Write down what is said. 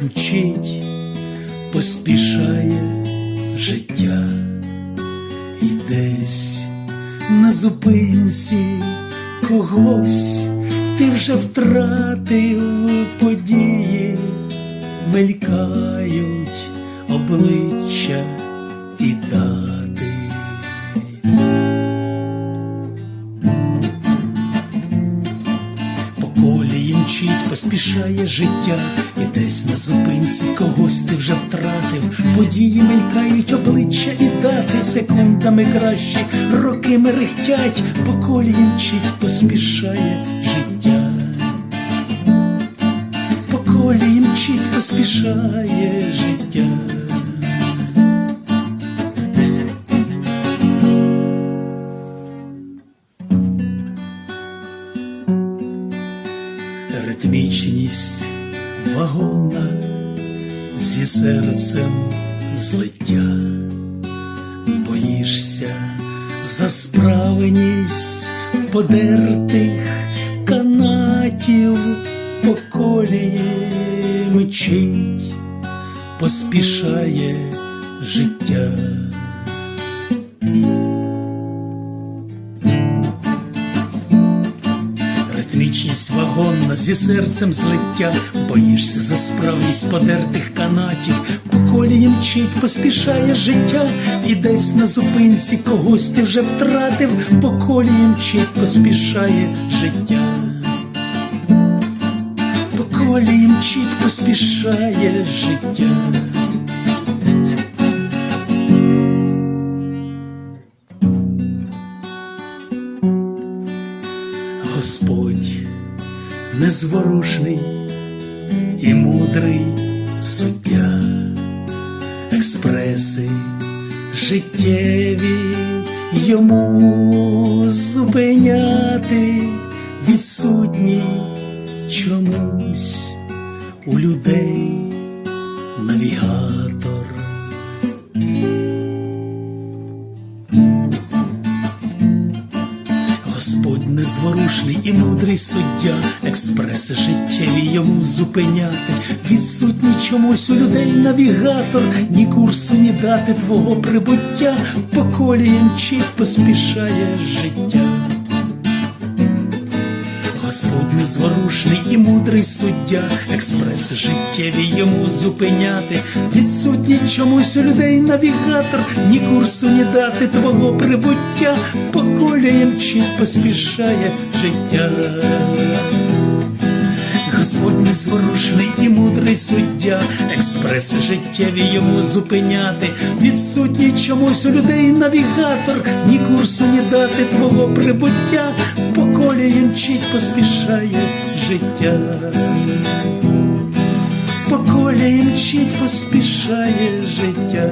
мчить, поспішає життя, і десь на зупинці когось ти вже втратив події, мелькають обличчя мчить, поспішає життя, і десь на зупинці когось ти вже втратив. Події мелькають обличчя і дати секундами кращі, роки мерехтять, по мчить, поспішає життя. По мчить, поспішає життя. Ритмічність вагона зі серцем злиття, боїшся за справеність подертих канатів по колії мчить, поспішає життя. Ритмічність вагонна зі серцем злиття, боїшся за справність подертих канатів, по колії мчить, поспішає життя, і десь на зупинці когось ти вже втратив, по колії мчить, поспішає життя. По колії мчить, поспішає життя. Господь незворушний і мудрий суддя, експреси життєві йому зупиняти відсутні чомусь у людей навігатор. Незворушний і мудрий суддя, експреси життєві йому зупиняти, відсутній чомусь у людей навігатор, ні курсу, ні дати твого прибуття, по колії мчить, поспішає життя. Господь незворушний і мудрий суддя, експреси життєві йому зупиняти, відсутній чомусь у людей навігатор, ні курсу, ні дати твого прибуття, по колії мчить, поспішає життя. Господь незворушний і мудрий суддя, експреси життєві йому зупиняти, відсутній чомусь у людей навігатор, ні курсу, ні дати твого прибуття, по колії мчить, поспішає життя. По колії мчить, поспішає життя.